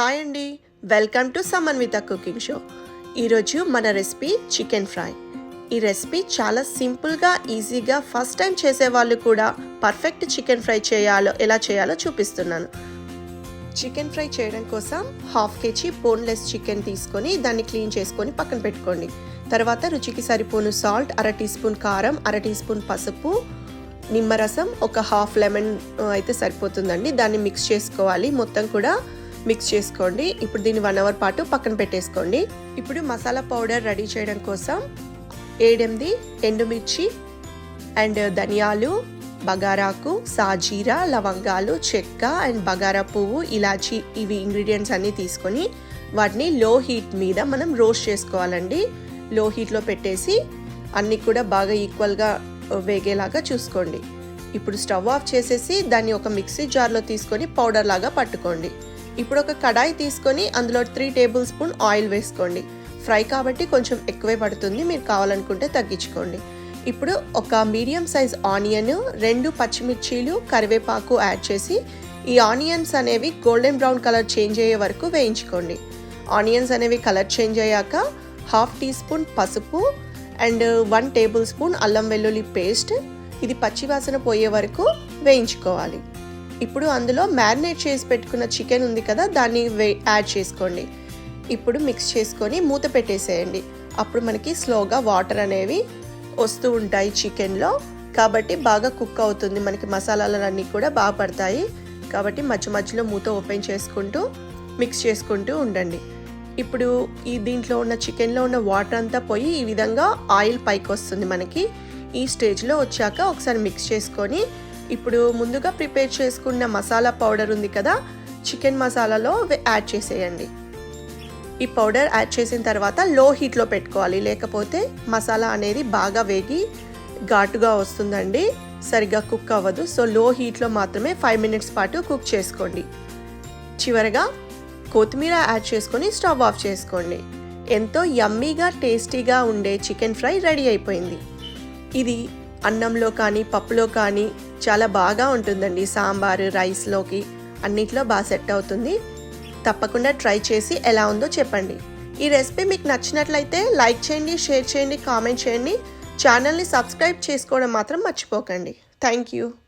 Hi అండి. Welcome to Samanvitha cooking show. ఈరోజు మన రెసిపీ చికెన్ ఫ్రై. ఈ రెసిపీ చాలా సింపుల్గా ఈజీగా ఫస్ట్ టైం చేసే వాళ్ళు కూడా పర్ఫెక్ట్ చికెన్ ఫ్రై చేయాలో ఎలా చేయాలో చూపిస్తున్నాను. చికెన్ ఫ్రై చేయడం కోసం హాఫ్ కేజీ బోన్లెస్ చికెన్ తీసుకొని దాన్ని క్లీన్ చేసుకొని పక్కన పెట్టుకోండి. తర్వాత రుచికి సరిపోను సాల్ట్ అర టీ స్పూన్ కారం అర టీ స్పూన్ పసుపు నిమ్మరసం ఒక హాఫ్ లెమన్ అయితే సరిపోతుందండి. దాన్ని మిక్స్ చేసుకోవాలి. మొత్తం కూడా మిక్స్ చేసుకోండి. ఇప్పుడు దీన్ని వన్ అవర్ పాటు పక్కన పెట్టేసుకోండి. ఇప్పుడు మసాలా పౌడర్ రెడీ చేయడం కోసం ఏడెనిమిది ఎండుమిర్చి అండ్ ధనియాలు బగారాకు సాజీరా లవంగాలు చెక్క అండ్ బగారా పువ్వు ఇలాచి ఇవి ఇంగ్రీడియంట్స్ అన్నీ తీసుకొని వాటిని లో హీట్ మీద మనం రోస్ట్ చేసుకోవాలండి. లో హీట్లో పెట్టేసి అన్నీ కూడా బాగా ఈక్వల్గా వేగేలాగా చూసుకోండి. ఇప్పుడు స్టవ్ ఆఫ్ చేసేసి దాన్ని ఒక మిక్సీ జార్లో తీసుకొని పౌడర్ లాగా పట్టుకోండి. ఇప్పుడు ఒక కడాయి తీసుకొని అందులో త్రీ టేబుల్ స్పూన్ ఆయిల్ వేసుకోండి. ఫ్రై కాబట్టి కొంచెం ఎక్కువే పడుతుంది. మీరు కావాలనుకుంటే తగ్గించుకోండి. ఇప్పుడు ఒక మీడియం సైజ్ ఆనియన్ రెండు పచ్చిమిర్చీలు కరివేపాకు యాడ్ చేసి ఈ ఆనియన్స్ అనేవి గోల్డెన్ బ్రౌన్ కలర్ చేంజ్ అయ్యే వరకు వేయించుకోండి. ఆనియన్స్ అనేవి కలర్ చేంజ్ అయ్యాక హాఫ్ టీ స్పూన్ పసుపు అండ్ వన్ టేబుల్ స్పూన్ అల్లం వెల్లుల్లి పేస్ట్. ఇది పచ్చివాసన పోయే వరకు వేయించుకోవాలి. ఇప్పుడు అందులో మ్యారినేట్ చేసి పెట్టుకున్న చికెన్ ఉంది కదా దాన్ని వే యాడ్ చేసుకోండి. ఇప్పుడు మిక్స్ చేసుకొని మూత పెట్టేసేయండి. అప్పుడు మనకి స్లోగా వాటర్ అనేవి వస్తూ ఉంటాయి చికెన్లో. కాబట్టి బాగా కుక్ అవుతుంది. మనకి మసాలాలన్నీ కూడా బాగా పడతాయి. కాబట్టి మధ్య మధ్యలో మూత ఓపెన్ చేసుకుంటూ మిక్స్ చేసుకుంటూ ఉండండి. ఇప్పుడు ఈ దీంట్లో ఉన్న చికెన్లో ఉన్న వాటర్ అంతా పోయి ఈ విధంగా ఆయిల్ పైకి వస్తుంది మనకి. ఈ స్టేజ్లో వచ్చాక ఒకసారి మిక్స్ చేసుకొని ఇప్పుడు ముందుగా ప్రిపేర్ చేసుకున్న మసాలా పౌడర్ ఉంది కదా చికెన్ మసాలాలో యాడ్ చేసేయండి. ఈ పౌడర్ యాడ్ చేసిన తర్వాత లో హీట్లో పెట్టుకోవాలి లేకపోతే మసాలా అనేది బాగా వేగి ఘాటుగా వస్తుందండి. సరిగ్గా కుక్ అవ్వదు సో లో హీట్లో మాత్రమే ఫైవ్ మినిట్స్ పాటు కుక్ చేసుకోండి. చివరగా కొత్తిమీర యాడ్ చేసుకొని స్టవ్ ఆఫ్ చేసుకోండి. ఎంతో యమ్మీగా టేస్టీగా ఉండే చికెన్ ఫ్రై రెడీ అయిపోయింది. ఇది అన్నంలో కానీ పప్పులో కానీ చాలా బాగా ఉంటుందండి. సాంబారు రైస్లోకి అన్నిట్లో బాగా సెట్ అవుతుంది. తప్పకుండా ట్రై చేసి ఎలా ఉందో చెప్పండి. ఈ రెసిపీ మీకు నచ్చినట్లయితే లైక్ చేయండి షేర్ చేయండి కామెంట్ చేయండి. ఛానల్ని సబ్స్క్రైబ్ చేసుకోవడం మాత్రం మర్చిపోకండి. Thank you.